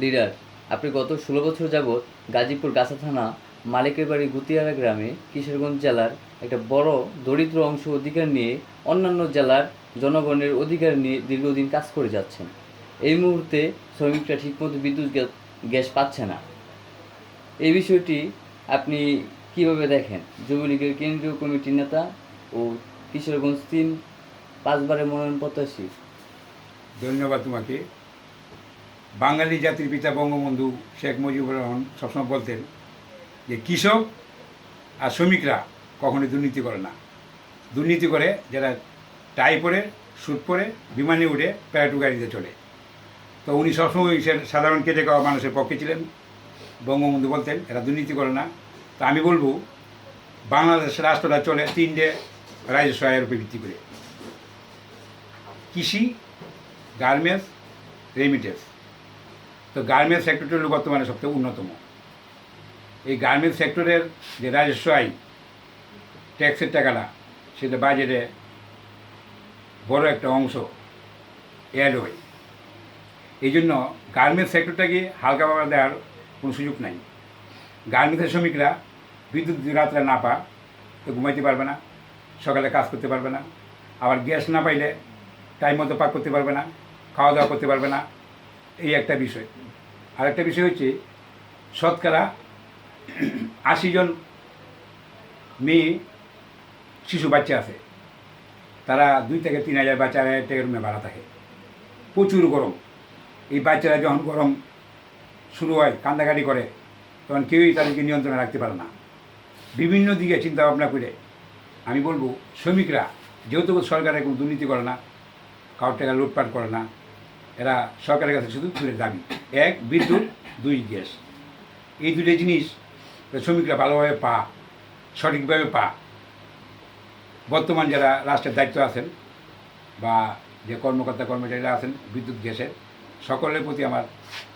Leader, আপনি গত ষোলো বছর যাবৎ গাজীপুর গাছা থানা, মালিকের বাড়ি গুতিয়ারা গ্রামে কিশোরগঞ্জ জেলার একটা বড় দরিদ্র অংশ অধিকার নিয়ে অন্যান্য জেলার জনগণের অধিকার নিয়ে দীর্ঘদিন কাজ করে যাচ্ছেন। এই মুহূর্তে শ্রমিকরা ঠিকমতো বিদ্যুৎ গ্যা- গ্যাস পাচ্ছে না। এই বিষয়টি আপনি কীভাবে দেখেন? যুবলীগের কেন্দ্রীয় কমিটির নেতা ও কিশোরগঞ্জ তিন, পাঁচবারের মনোনয়ন প্রত্যাশী ধন্যবাদ তোমাকে। বাঙালি জাতির পিতা বঙ্গবন্ধু শেখ মুজিবুর রহমান সবসময় বলতেন যে কৃষক আর শ্রমিকরা কখনোই দুর্নীতি করে না। দুর্নীতি করে যারা টাই পরে সুট পরে, বিমানে উঠে প্যারাটু গাড়িতে চলে তো উনি সবসময় সাধারণ কেটে খাওয়া মানুষের পক্ষে ছিলেন। বঙ্গবন্ধু বলতেন, এরা দুর্নীতি করে না। তা আমি বলব, বাংলাদেশ রাষ্ট্রটা চলে তিনটে রাজস্ব আয়ের উপর ভিত্তি করে। কৃষি, গার্মেন্টস, রেমিটেন্স। তো গার্মেন্টস সেক্টরটি হলো বর্তমানে সবথেকে অন্যতম এই গার্মেন্টস সেক্টরের যে রাজস্ব আয় ট্যাক্সের টাকাটা, সেটা বাজেটে বড় একটা অংশ অ্যাড হয়। এই জন্য গার্মেন্টস সেক্টরটাকে হালকাভাবে দেওয়ার কোনো সুযোগ নাই। গার্মেন্টসের শ্রমিকরা বিদ্যুৎ রাত্রে না পা তো ঘুমাইতে পারবে না, সকালে কাজ করতে পারবে না। আবার গ্যাস না পাইলে টাইম মতো পাক করতে পারবে না খাওয়া দাওয়া করতে পারবে না এই একটা বিষয়। আরেকটা বিষয় হচ্ছে, শতকরা আশি জন মেয়ে, শিশু, বাচ্চা আছে। তারা দুই থেকে তিন হাজার বা চার হাজার টাকার রুমে ভাড়া থাকে। প্রচুর গরম। এই বাচ্চারা যখন গরম শুরু হয় কান্দাকাটি করে, তখন কেউই তাদেরকে নিয়ন্ত্রণে রাখতে পারে না। বিভিন্ন দিকে চিন্তা ভাবনা করে আমি বলব, শ্রমিকরা, যেহেতু সরকারের কোনো দুর্নীতি করে না, কারোর টাকা লুটপাট করে না এরা সরকারের কাছে শুধু তুলে দাবি। এক, বিদ্যুৎ, দুই, গ্যাস। এই দুটো জিনিস শ্রমিকরা ভালোভাবে পা, সঠিকভাবে পা। বর্তমান যারা রাষ্ট্রের দায়িত্ব আছেন বা যে কর্মকর্তা, কর্মচারীরা আছেন বিদ্যুৎ, গ্যাসের, সকলের প্রতি আমার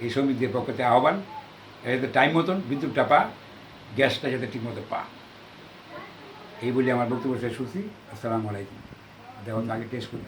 এই শ্রমিকদের পক্ষতে আহ্বান যাতে টাইম মতন বিদ্যুৎটা পা, গ্যাসটা যাতে ঠিকমতো পা। এই বলে আমার বক্তব্য শেষ করছি। আসসালামু আলাইকুম। দেখুন আগে টেস্ট করি।